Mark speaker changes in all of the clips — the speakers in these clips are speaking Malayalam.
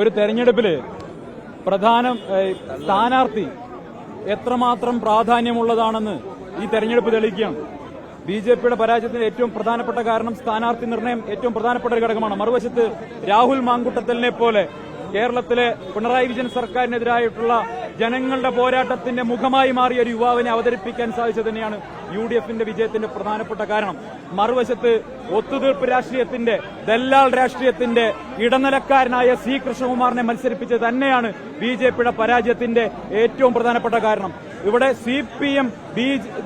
Speaker 1: ഒരു തെരഞ്ഞെടുപ്പിൽ പ്രധാന സ്ഥാനാർത്ഥി എത്രമാത്രം പ്രാധാന്യമുള്ളതാണെന്ന് ഈ തെരഞ്ഞെടുപ്പ് തെളിയിക്കുകയാണ്. ബി ജെ പിയുടെ പരാജയത്തിന് ഏറ്റവും പ്രധാനപ്പെട്ട കാരണം സ്ഥാനാർത്ഥി നിർണയം ഏറ്റവും പ്രധാനപ്പെട്ട ഒരു ഘടകമാണ്. മറുവശത്ത് രാഹുൽ മാങ്കുട്ടത്തലിനെ പോലെ കേരളത്തിലെ പിണറായി വിജയൻ സർക്കാരിനെതിരായിട്ടുള്ള ജനങ്ങളുടെ പോരാട്ടത്തിന്റെ മുഖമായി മാറിയ ഒരു യുവാവിനെ അവതരിപ്പിക്കാൻ സാധിച്ചത് തന്നെയാണ് യു ഡി എഫിന്റെ വിജയത്തിന്റെ പ്രധാനപ്പെട്ട കാരണം. മറുവശത്ത് ഒത്തുതീർപ്പ് രാഷ്ട്രീയത്തിന്റെ ദല്ലാൽ രാഷ്ട്രീയത്തിന്റെ ഇടനിലക്കാരനായ സി കൃഷ്ണകുമാറിനെ മത്സരിപ്പിച്ചത് തന്നെയാണ് ബി ജെ പിയുടെ പരാജയത്തിന്റെ ഏറ്റവും പ്രധാനപ്പെട്ട കാരണം. ഇവിടെ C P M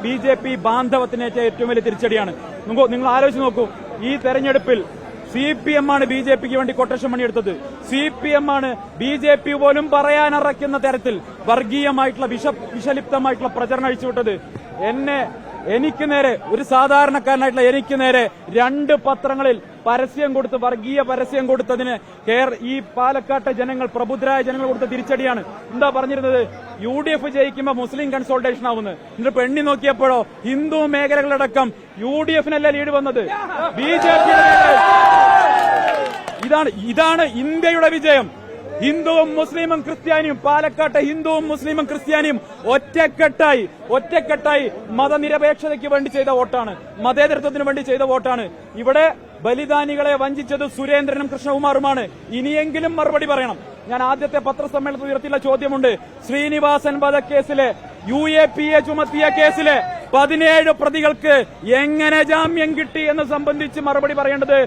Speaker 1: B J P ബാന്ധവത്തിനേറ്റ ഏറ്റവും വലിയ തിരിച്ചടിയാണ്. നിങ്ങൾ നിങ്ങൾ ആലോചിച്ച് നോക്കൂ ഈ തെരഞ്ഞെടുപ്പിൽ സി പി എം ആണ് ബി ജെ പിക്ക് വേണ്ടി കൊട്ടേഷൻ പണിയെടുത്തത്. സി പി എം ആണ് ബി ജെ പി പോലും പറയാനറയ്ക്കുന്ന തരത്തിൽ വർഗീയമായിട്ടുള്ള വിഷ വിഷലിപ്തമായിട്ടുള്ള പ്രചരണം അഴിച്ചുവിട്ടത്. എന്നെ എനിക്ക് നേരെ ഒരു സാധാരണക്കാരനായിട്ടുള്ള എനിക്ക് നേരെ രണ്ട് പത്രങ്ങളിൽ പരസ്യം കൊടുത്ത് വർഗീയ പരസ്യം കൊടുത്തതിന് കേർ ഈ പാലക്കാട്ടെ ജനങ്ങൾ പ്രബുദ്ധരായ ജനങ്ങൾ കൊടുത്ത തിരിച്ചടിയാണ്. എന്താ പറഞ്ഞിരുന്നത്? യു ഡി എഫ് ജയിക്കുമ്പോൾ മുസ്ലിം കൺസോൾട്ടേഷൻ ആവുന്നത് എന്നിട്ട് പെണ്ണി നോക്കിയപ്പോഴോ ഹിന്ദു മേഖലകളടക്കം യു ഡി എഫിനല്ല ലീഡ് വന്നത്? ബി ജെ ഇതാണ് ഇതാണ് ഇന്ത്യയുടെ വിജയം. ഹിന്ദുവും മുസ്ലിമും ക്രിസ്ത്യാനിയും പാലക്കാട്ടെ ഹിന്ദുവും മുസ്ലിമും ക്രിസ്ത്യാനിയും ഒറ്റക്കെട്ടായി ഒറ്റക്കെട്ടായി മതനിരപേക്ഷതയ്ക്ക് വേണ്ടി ചെയ്ത വോട്ടാണ് മതേതരത്വത്തിന് വേണ്ടി ചെയ്ത വോട്ടാണ്. ഇവിടെ ബലിദാനികളെ വഞ്ചിച്ചത് സുരേന്ദ്രനും കൃഷ്ണകുമാറുമാണ്. ഇനിയെങ്കിലും മറുപടി പറയണം. ഞാൻ ആദ്യത്തെ പത്രസമ്മേളനത്തിൽ ഉയർത്തിയുള്ള ചോദ്യമുണ്ട്. ശ്രീനിവാസൻ വധക്കേസിലെ യു എ പി എ ചുമത്തിയ കേസിലെ പതിനേഴ് പ്രതികൾക്ക് എങ്ങനെ ജാമ്യം കിട്ടി എന്ന് സംബന്ധിച്ച് മറുപടി പറയേണ്ടത്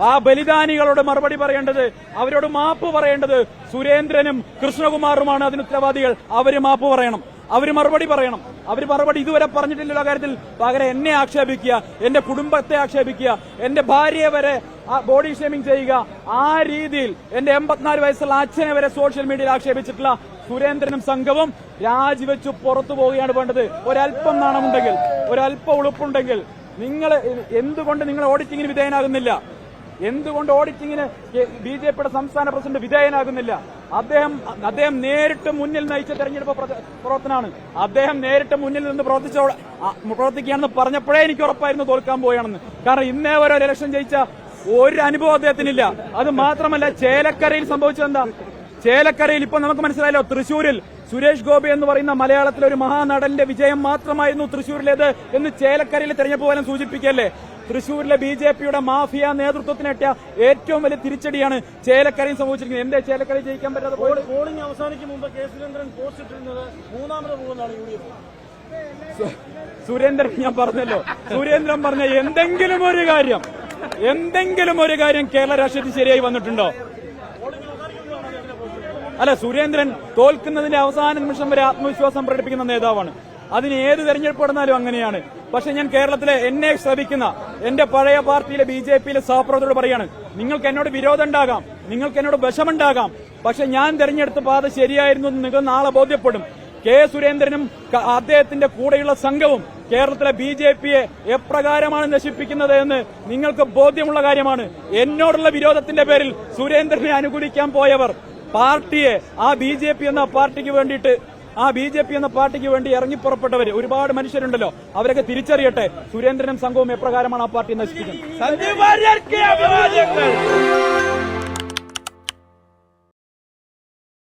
Speaker 1: ആ ബലിദാനികളോട് മറുപടി പറയേണ്ടത് അവരോട് മാപ്പ് പറയേണ്ടത് സുരേന്ദ്രനും കൃഷ്ണകുമാറുമാണ്. അതിന് ഉത്തരവാദികൾ. അവർ മാപ്പ് പറയണം. അവർ മറുപടി പറയണം. അവർ മറുപടി ഇതുവരെ പറഞ്ഞിട്ടില്ല കാര്യത്തിൽ. പകരം എന്നെ ആക്ഷേപിക്കുക എന്റെ കുടുംബത്തെ ആക്ഷേപിക്കുക എന്റെ ഭാര്യയെ വരെ ബോഡി ഷേമിംഗ് ചെയ്യുക. ആ രീതിയിൽ എന്റെ എൺപത്തിനാല് വയസ്സുള്ള അച്ഛനെ വരെ സോഷ്യൽ മീഡിയയിൽ ആക്ഷേപിച്ചിട്ടുള്ള സുരേന്ദ്രനും സംഘവും രാജിവെച്ച് പുറത്തു പോവുകയാണ് വേണ്ടത്. ഒരല്പം നാണമുണ്ടെങ്കിൽ ഒരല്പം ഉളുപ്പുണ്ടെങ്കിൽ നിങ്ങൾ എന്തുകൊണ്ട് നിങ്ങൾ ഓഡിറ്റിങ്ങിന് വിധേയനാകുന്നില്ല? എന്തുകൊണ്ട് ഓഡിറ്റിംഗിന് ബി ജെ പിയുടെ സംസ്ഥാന പ്രസിഡന്റ് വിധേയനാകുന്നില്ല? അദ്ദേഹം അദ്ദേഹം നേരിട്ട് മുന്നിൽ നയിച്ച തെരഞ്ഞെടുപ്പ് പ്ര- പ്രവർത്തനമാണ്. അദ്ദേഹം നേരിട്ട് മുന്നിൽ നിന്ന് പ്രവർത്തിച്ച പ്രവർത്തിക്കുകയാണെന്ന് പറഞ്ഞപ്പോഴേ എനിക്ക് ഉറപ്പായിരുന്നു തോൽക്കാൻ പോയാണെന്ന്. കാരണം ഇന്നേ വരെ ഒരു ഇലക്ഷൻ ജയിച്ച ഒരു അനുഭവം അദ്ദേഹത്തിനില്ല. അത് മാത്രമല്ല ചേലക്കരയിൽ സംഭവിച്ചത് എന്താ ചേലക്കരയിൽ ഇപ്പൊ നമുക്ക് മനസ്സിലായല്ലോ തൃശൂരിൽ സുരേഷ് ഗോപി എന്ന് പറയുന്ന മലയാളത്തിലെ ഒരു മഹാനടന്റെ വിജയം മാത്രമായിരുന്നു തൃശൂരിലേത് എന്ന് ചേലക്കരയിൽ തെരഞ്ഞെടുപ്പ് പോലും സൂചിപ്പിക്കല്ലേ തൃശൂരിലെ ബി ജെ പിയുടെ മാഫിയ നേതൃത്വത്തിനെട്ടിയ ഏറ്റവും വലിയ തിരിച്ചടിയാണ് ചേലക്കരയും സംഭവിച്ചിരിക്കുന്നത്. എന്തേ ചേലക്കരയിൽ ജയിക്കാൻ പറ്റാതെ
Speaker 2: പോളിംഗ് അവസാനിക്കും മുമ്പ് കെ സുരേന്ദ്രൻ പോസ്റ്റ് ഇട്ടിരുന്നത് മൂന്നാമത് പോകുന്നതാണ് യു ഡി എഫ്.
Speaker 1: സുരേന്ദ്രൻ ഞാൻ പറഞ്ഞല്ലോ. സുരേന്ദ്രൻ പറഞ്ഞ എന്തെങ്കിലും ഒരു കാര്യം എന്തെങ്കിലും ഒരു കാര്യം കേരള രാഷ്ട്രീയത്തിൽ ശരിയായി വന്നിട്ടുണ്ടോ? അല്ല സുരേന്ദ്രൻ തോൽക്കുന്നതിന്റെ അവസാന നിമിഷം വരെ ആത്മവിശ്വാസം പ്രകടിപ്പിക്കുന്ന നേതാവാണ്. അതിന് ഏത് തെരഞ്ഞെടുപ്പ് നടന്നാലും അങ്ങനെയാണ്. പക്ഷെ ഞാൻ കേരളത്തിലെ എന്നെ ശ്രമിക്കുന്ന എന്റെ പഴയ പാർട്ടിയിലെ ബി ജെ പിയിലെ സഹപ്രവർത്തകരോട് പറയാണ് നിങ്ങൾക്ക് എന്നോട് വിരോധം ഉണ്ടാകാം നിങ്ങൾക്ക് എന്നോട് വിഷമുണ്ടാകാം പക്ഷെ ഞാൻ തെരഞ്ഞെടുത്ത പാത ശരിയായിരുന്നു എന്ന് നിങ്ങൾ നാളെ ബോധ്യപ്പെടും. കെ. സുരേന്ദ്രനും അദ്ദേഹത്തിന്റെ കൂടെയുള്ള സംഘവും കേരളത്തിലെ ബി ജെ പിയെ എപ്രകാരമാണ് നശിപ്പിക്കുന്നത് എന്ന് നിങ്ങൾക്ക് ബോധ്യമുള്ള കാര്യമാണ്. എന്നോടുള്ള വിരോധത്തിന്റെ പേരിൽ സുരേന്ദ്രനെ അനുകൂലിക്കാൻ പോയവർ പാർട്ടിയെ ആ ബി ജെ പി എന്ന പാർട്ടിക്ക് വേണ്ടിയിട്ട് ആ ബി ജെ പി എന്ന പാർട്ടിക്ക് വേണ്ടി ഇറങ്ങിപ്പുറപ്പെട്ടവർ ഒരുപാട് മനുഷ്യരുണ്ടല്ലോ അവരൊക്കെ തിരിച്ചറിയട്ടെ. സുരേന്ദ്രനും സംഘവും എപ്രകാരമാണ് ആ പാർട്ടി നശിപ്പിക്കുന്നത്?